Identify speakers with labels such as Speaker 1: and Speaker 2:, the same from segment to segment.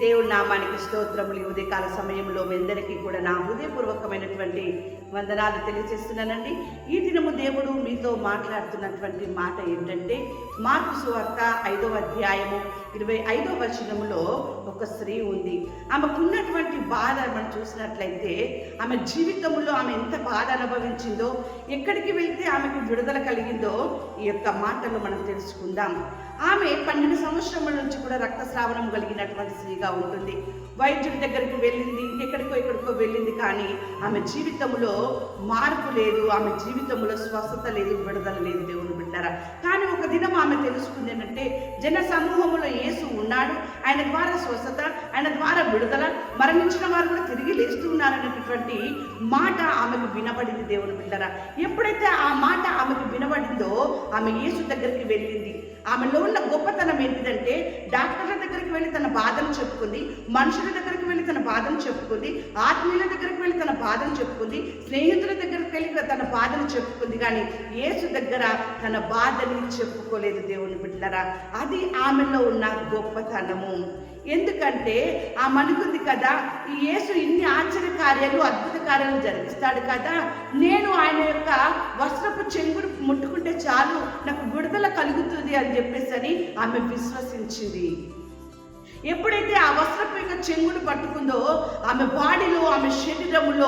Speaker 1: దేవుడి నామానికి స్తోత్రములు ఉదయకాల సమయంలో మీ అందరికీ కూడా నా హృదయపూర్వకమైనటువంటి వందనాలు తెలియజేస్తున్నానండి. ఈ దినము దేవుడు మీతో మాట్లాడుతున్నటువంటి మాట ఏంటంటే మార్పు సువార్త ఐదవ అధ్యాయము ఇరవై ఐదవ వచనములో ఒక స్త్రీ ఉంది. ఆమెకున్నటువంటి బాధ మనం చూసినట్లయితే ఆమె జీవితంలో ఆమె ఎంత బాధ అనుభవించిందో ఎక్కడికి వెళ్తే ఆమెకు విడుదల కలిగిందో ఈ యొక్క మాటలు మనం తెలుసుకుందాం. ఆమె పన్నెండు సంవత్సరముల నుంచి కూడా రక్తస్రావణం కలిగినటువంటి స్త్రీగా ఉంటుంది. వైద్యుడి దగ్గరికి వెళ్ళింది ఇంకెక్కడికో ఎక్కడికో వెళ్ళింది కానీ ఆమె జీవితంలో మార్పు లేదు ఆమె జీవితంలో స్వస్థత లేదు విడుదల లేదు దేవుని బిడ్డారా. కానీ ఒక దినం ఆమె తెలుసుకుంది ఏంటంటే జన సమూహంలో యేసు ఉన్నాడు ఆయన ద్వారా స్వస్థత ఆయన ద్వారా విడుదల మరణించిన వారు కూడా తిరిగి లేస్తూ ఉన్నారనేటటువంటి మాట ఆమెకు వినబడింది దేవుని బిడ్డారా. ఎప్పుడైతే ఆ మాట ఆమెకు వినబడిందో ఆమె యేసు దగ్గరికి వెళ్ళింది. ఆమెలో ఉన్న గొప్పతనం ఏంటిదంటే డాక్టర్ల దగ్గరికి వెళ్ళి తన బాధను చెప్పుకుంది మనుషుల దగ్గరికి వెళ్ళి తన బాధను చెప్పుకుంది ఆత్మీయుల దగ్గరికి వెళ్ళి తన బాధను చెప్పుకుంది స్నేహితుల దగ్గరికి వెళ్ళి తన బాధను చెప్పుకుంది. కానీ యేసు దగ్గర తన బాధని చెప్పుకోలేదు దేవుని బిడ్డలరా. అది ఆమెలో ఉన్న గొప్పతనము. ఎందుకంటే ఆ మనుకుంది కదా ఈ యేసు ఇన్ని ఆశ్చర్య కార్యాలు అద్భుత కార్యాలు జరిగిస్తాడు కదా. నేను ఆయన యొక్క వస్త్రపు చెంగుడు ముట్టుకుంటే చాలు నాకు విడుదల కలుగుతుంది అని చెప్పేసి అని ఆమె విశ్వసించింది. ఎప్పుడైతే ఆ వస్త్రపు యొక్క పట్టుకుందో ఆమె బాడీలో ఆమె శరీరములో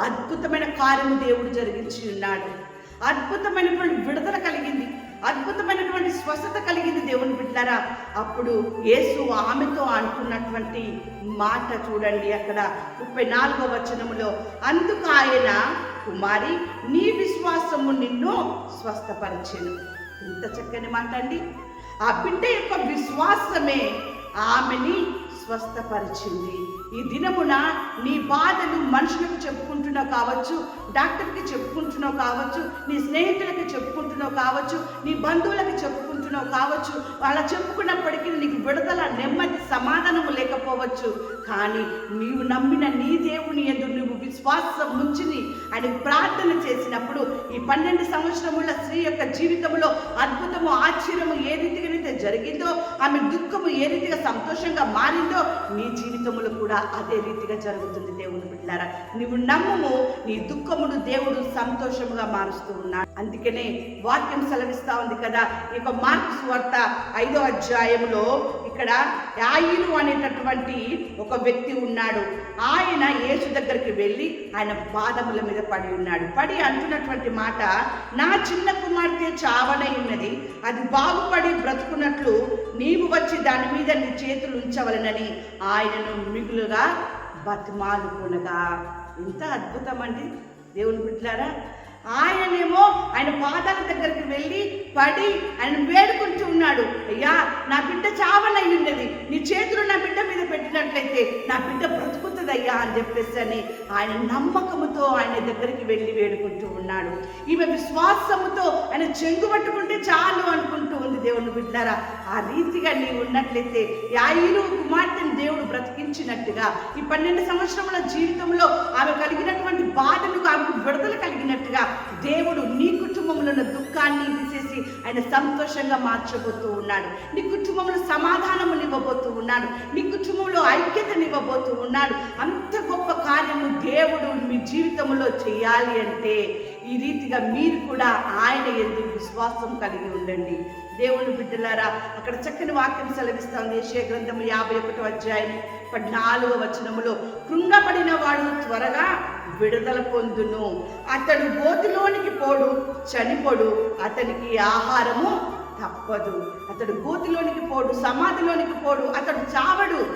Speaker 1: అద్భుతమైన కార్యము దేవుడు జరిగించి ఉన్నాడు. అద్భుతమైనటువంటి విడుదల కలిగింది. అద్భుతమైనటువంటి స్వస్థత కలిగింది దేవుని బిడ్డారా. అప్పుడు యేసు ఆమెతో అంటున్నటువంటి మాట చూడండి అక్కడ ముప్పై నాలుగో వచనములో. అందుకు ఆయన కుమారి నీ విశ్వాసము నిన్ను స్వస్థపరచెను. ఇంత చక్కని మాట అండి. ఆ బిడ్డ యొక్క విశ్వాసమే ఆమెని స్వస్థపరిచింది. ఈ దినమున నీ బాధలు మనుషులకు చెప్పుకుంటున్నావు కావచ్చు డాక్టర్కి చెప్పుకుంటున్నావు కావచ్చు నీ స్నేహితులకి చెప్పుకుంటున్నావు కావచ్చు నీ బంధువులకి చెప్పుకుంటున్నావు కావచ్చు అలా చెప్పుకున్నప్పటికీ నీకు విడుదల నెమ్మది సమాధానము లేకపోవచ్చు. కానీ నీవు నమ్మిన నీ దేవుని ఎందు నువ్వు విశ్వాసం ఉంచిని ఆయన ప్రార్థన చేసినప్పుడు ఈ పన్నెండు సంవత్సరముల స్త్రీ యొక్క జీవితంలో అద్భుతము ఆశ్చర్యము ఏ రీతిగానైతే జరిగిందో ఆమె దుఃఖము ఏ రీతిగా సంతోషంగా మారిందో నీ జీవితంలో కూడా అదే రీతిగా జరుగుతుంది దేవుని బిడ్డారా నువ్వు నమ్ముము నీ దుఃఖమును దేవుడు సంతోషముగా మారుస్తూ ఉన్నాడు. అందుకనే వాక్యం సెలవిస్తా ఉంది కదా. ఇక మార్క్స్ వార్త ఐదో అధ్యాయంలో ఇక్కడ యాయిలు అనేటటువంటి ఒక వ్యక్తి ఉన్నాడు. ఆయన యేసు దగ్గరికి వెళ్ళి ఆయన పాదముల మీద పడి ఉన్నాడు. పడి అంటున్నటువంటి మాట నా చిన్న కుమార్తె చావనై ఉన్నది. అది బాగుపడి బ్రతుకున్నట్లు నీవు వచ్చి దాని మీద నీ చేతులు ఉంచవలనని ఆయనను మిగులుగా బతిమాలుకునగా. ఎంత అద్భుతం అండి దేవుని బిడ్డలారా. ఆయనేమో ఆయన పాదాల దగ్గరికి వెళ్ళి పడి ఆయన వేడుకుంటూ ఉన్నాడు. అయ్యా నా బిడ్డ చావనై ఉన్నది. నీ చేతులు నా బిడ్డ మీద పెట్టినట్లయితే నా బిడ్డ బ్రతుకుతుంది అయ్యా అని చెప్పేసి అని ఆయన నమ్మకముతో ఆయన దగ్గరికి వెళ్ళి వేడుకుంటూ ఉన్నాడు. ఈమె విశ్వాసముతో ఆయన చెంగు పట్టుకుంటే చాలు అనుకుంటూ ఉంది దేవుని బిడ్డారా. ఆ రీతిగా నీవు ఉన్నట్లయితే యాయిలు కుమార్తెను దేవుడు బ్రతికించినట్టుగా ఈ పన్నెండు సంవత్సరముల జీవితంలో ఆమె కలిగినటువంటి బాధలకు ఆమెకు విడుదల చెప్పినట్టుగా దేవుడు నీ కుటుంబంలో ఉన్న దుఃఖాన్ని తీసేసి ఆయన సంతోషంగా మార్చబోతూ ఉన్నాడు. నీ కుటుంబంలో సమాధానమునివ్వబోతూ ఉన్నాడు. నీ కుటుంబంలో ఐక్యతనివ్వబోతూ ఉన్నాడు. అంత గొప్ప కార్యము దేవుడు మీ జీవితంలో చేయాలి అంటే ఈ రీతిగా మీరు కూడా ఆయన ఎందుకు విశ్వాసం కలిగి ఉండండి. దేవుని బిడ్డలారా అక్కడ చక్కని వాక్యం సెలవిస్తాం ఏషియా గ్రంథం యాభై ఒకటో అధ్యాయం పద్నాలుగో వచనములో కృంగపడిన వాడు త్వరగా విడుదల పొందును. అతడు గోతిలోనికి పోడు చనిపోడు. అతనికి ఆహారము తప్పదు. అతడు గోతిలోనికి పోడు సమాధిలోనికి పోడు. అతడు చావడు.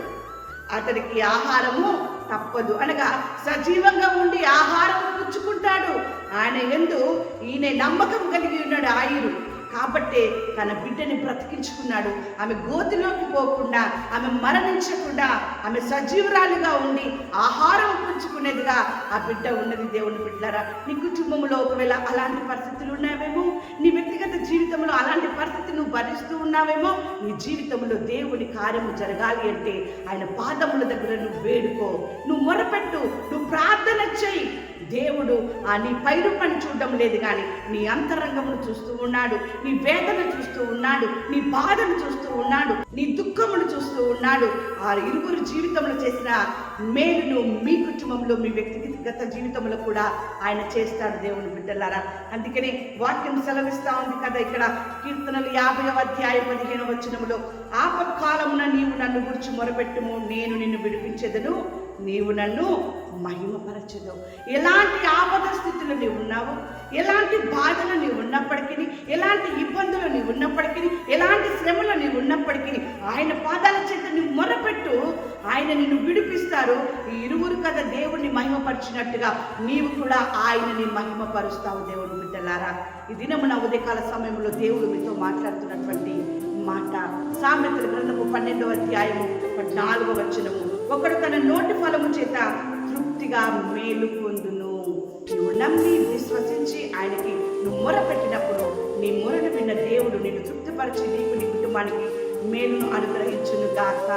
Speaker 1: అతడికి ఆహారము తప్పదు. అనగా సజీవంగా ఉండి ఆహారం పుచ్చుకుంటాడు. ఆయన ఎందు ఈయన నమ్మకం కలిగి ఉన్నాడు. ఆయుడు. కాబట్టే తన బిడ్డని బ్రతికించుకున్నాడు. ఆమె గోతిలోకి పోకుండా ఆమె మరణించకుండా ఆమె సజీవురాలుగా ఉండి ఆహారం పుంజుకునేదిగా ఆ బిడ్డ ఉన్నది. దేవుని బిడ్డారా నీ కుటుంబంలో ఒకవేళ అలాంటి పరిస్థితులు ఉన్నావేమో నీ వ్యక్తిగత జీవితంలో అలాంటి పరిస్థితి నువ్వు భరిస్తూ ఉన్నావేమో నీ జీవితంలో దేవుని కార్యము జరగాలి అంటే ఆయన పాదముల దగ్గర నువ్వు వేడుకో. నువ్వు మొరపెట్టు నువ్వు ప్రార్థన చెయ్యి దేవుడు ఆ నీ పైరు పని చూడడం లేదు కానీ నీ అంతరంగమును చూస్తూ ఉన్నాడు. నీ వేదన చూస్తూ ఉన్నాడు. నీ బాధను చూస్తూ ఉన్నాడు. నీ దుఃఖమును చూస్తూ ఉన్నాడు. ఆ ఇరువురు జీవితంలో చేసిన మేలును మీ కుటుంబంలో మీ వ్యక్తిగత జీవితంలో కూడా ఆయన చేస్తాడు దేవుని బిడ్డలారా. అందుకని వాక్యం సెలవిస్తా ఉంది కదా ఇక్కడ. కీర్తనలు యాభై అధ్యాయ పదిహేను వచనములో ఆపత్కాలమున నీవు నన్ను గురించి మొరపెట్టుము. నేను నిన్ను విడిపించేదను. నీవు నన్ను మహిమపరచదు. ఎలాంటి ఆపద స్థితిలో నీవు ఉన్నావు ఎలాంటి బాధలు నీవు ఉన్నప్పటికీ ఎలాంటి ఇబ్బందులు నీవు ఉన్నప్పటికీ ఎలాంటి శ్రమలు నీవు ఉన్నప్పటికీ ఆయన పాదాల చేత నువ్వు మొరపెట్టు. ఆయన నిన్ను విడిపిస్తారు. ఈ ఇరువురు కదా దేవుణ్ణి మహిమపరిచినట్టుగా నీవు కూడా ఆయనని మహిమపరుస్తావు దేవుడు బిడ్డలారా. ఈ దినమున ఉదయకాల సమయంలో దేవుడు మీతో మాట్లాడుతున్నటువంటి మాట. సామెతల గ్రంథము పన్నెండవ అధ్యాయము నాలుగవ వచనము. ఒకడు తన నోటి ఫలము చేత తృప్తిగా మేలు పొందును. నువ్వు నమ్మి విశ్వసించి ఆయనకి నువ్వు మొర పెట్టినప్పుడు నీ మొరను విన్న దేవుడు నిన్ను తృప్తిపరిచి నీకు నీ కుటుంబానికి మేలును అనుగ్రహించును గాక.